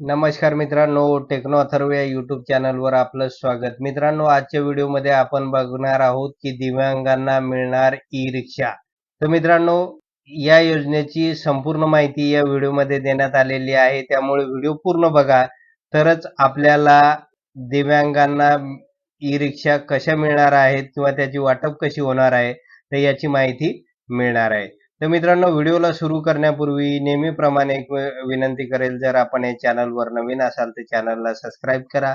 नमस्कार मित्रांनो टेक्नो अथर्व या युट्यूब चॅनलवर आपलं स्वागत. मित्रांनो आजच्या व्हिडिओमध्ये आपण बघणार आहोत की दिव्यांगांना मिळणार ई रिक्षा तर मित्रांनो या योजनेची संपूर्ण माहिती या व्हिडिओमध्ये देण्यात आलेली आहे. त्यामुळे व्हिडिओ पूर्ण बघा. तरच आपल्याला दिव्यांगांना ई रिक्षा कशा मिळणार आहेत किंवा त्याची वाटप कशी होणार आहे तर याची माहिती मिळणार आहे. तर मित्रांनो व्हिडिओला सुरू करण्यापूर्वी नेहमीप्रमाणे एक विनंती करेल जर आपण या चॅनलवर नवीन असाल तर चॅनलला सबस्क्राईब करा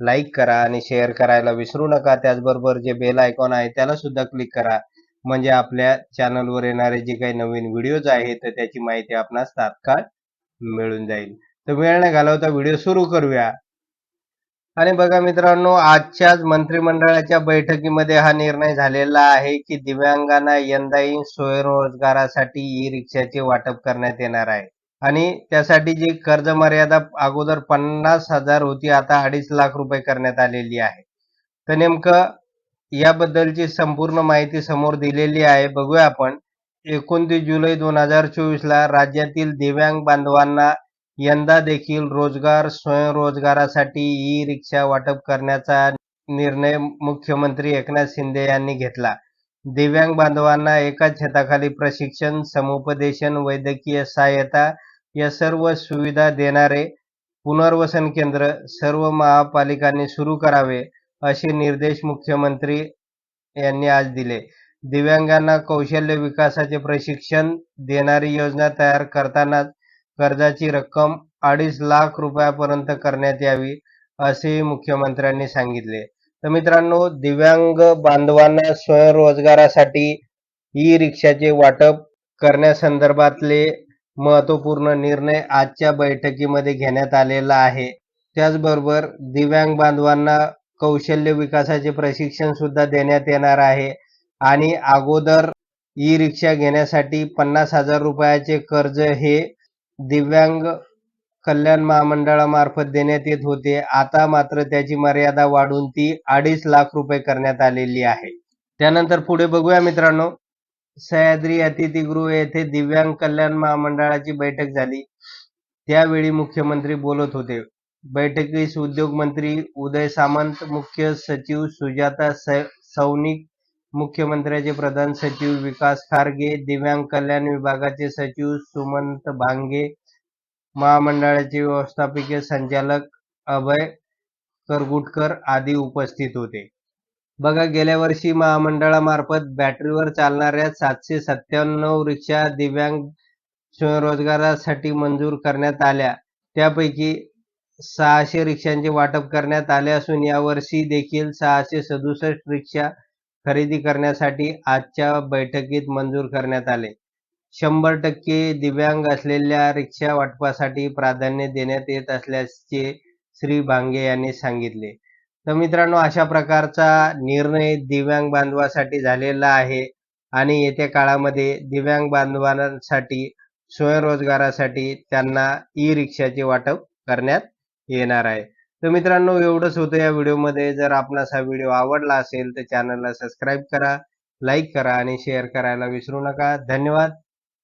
लाईक करा आणि शेअर करायला विसरू नका. त्याचबरोबर जे बेल आयकॉन आहे त्याला सुद्धा क्लिक करा. म्हणजे आपल्या चॅनलवर येणारे जे काही नवीन व्हिडिओज आहेत तर त्याची माहिती आपणास तात्काळ मिळून जाईल. तर वेळ न घालवता व्हिडिओ सुरू करूया. आणि बघा मित्रांनो आजच्याच मंत्रिमंडळाच्या बैठकीमध्ये हा निर्णय झालेला आहे की दिव्यांगांना यंदाही स्वयंरोजगारासाठी ई रिक्षाचे वाटप करण्यात येणार आहे. आणि त्यासाठी जी कर्ज मर्यादा अगोदर पन्नास हजार होती आता अडीच लाख रुपये करण्यात आलेली आहे. तर नेमकं याबद्दलची संपूर्ण माहिती समोर दिलेली आहे. बघूया आपण. एकोणतीस जुलै दोन हजार चोवीसला राज्यातील दिव्यांग बांधवांना यंदा देखील रोजगार स्वयंरोजगारासाठी ई रिक्षा वाटप करण्याचा निर्णय मुख्यमंत्री एकनाथ शिंदे यांनी घेतला. दिव्यांग बांधवांना एकाच छताखाली प्रशिक्षण समुपदेशन वैद्यकीय सहाय्यता या सर्व सुविधा देणारे पुनर्वसन केंद्र सर्व महापालिकांनी सुरू करावे असे निर्देश मुख्यमंत्री यांनी आज दिले. दिव्यांगांना कौशल्य विकासाचे प्रशिक्षण देणारी योजना तयार करतानाच कर्जाची रक्कम अडीच लाख रुपयापर्यंत करण्यात यावी असेही मुख्यमंत्र्यांनी सांगितले. तर मित्रांनो दिव्यांग बांधवांना स्वयंरोजगारासाठी ई रिक्षाचे वाटप करण्यासंदर्भातले महत्त्वपूर्ण निर्णय आजच्या बैठकीमध्ये घेण्यात आलेला आहे. त्याचबरोबर दिव्यांग बांधवांना कौशल्य विकासाचे प्रशिक्षण सुद्धा देण्यात येणार आहे आणि अगोदर ई रिक्षा घेण्यासाठी पन्नास हजार रुपयाचे कर्ज हे दिव्यांग कल्याण महामंडळामार्फत देण्यात येत होते. आता मात्र त्याची मर्यादा वाढून ती अडीच लाख रुपये करण्यात आलेली आहे. त्यानंतर पुढे बघूया मित्रांनो. सह्याद्री अतिथीगृह येथे दिव्यांग कल्याण महामंडळाची बैठक झाली. त्यावेळी मुख्यमंत्री बोलत होते. बैठकीस उद्योग मंत्री उदय सामंत मुख्य सचिव सुजाता स- सौनिक मुख्यमंत्र्याचे प्रधान सचिव विकास खारगे दिव्यांग कल्याण विभागाचे सचिव सुमंत भांगे महामंडळाचे व्यवस्थापकीय संचालक अभय करगुटकर आदी उपस्थित होते. बघा गेल्या वर्षी महामंडळामार्फत बॅटरीवर चालणाऱ्या सातशे सत्त्याण्णव रिक्षा दिव्यांग स्वयंरोजगारासाठी मंजूर करण्यात आल्या. त्यापैकी सहाशे रिक्षांचे वाटप करण्यात आले असून यावर्षी देखील सहाशे सदुसष्ट रिक्षा खरेदी करण्यासाठी आजच्या बैठकीत मंजूर करण्यात आले. शंभर टक्के दिव्यांग असलेल्या रिक्षा वाटपासाठी प्राधान्य देण्यात येत असल्याचे श्री भांगे यांनी सांगितले. तर मित्रांनो अशा प्रकारचा निर्णय दिव्यांग बांधवासाठी झालेला आहे आणि येत्या काळामध्ये दिव्यांग बांधवांसाठी स्वयंरोजगारासाठी त्यांना ई रिक्षाचे वाटप करण्यात येणार आहे. तर मित्रांनो एवढंच होतं या व्हिडिओमध्ये. जर आपणास हा व्हिडिओ आवडला असेल तर चॅनलला सबस्क्राईब करा लाईक करा आणि शेअर करायला विसरू नका. धन्यवाद.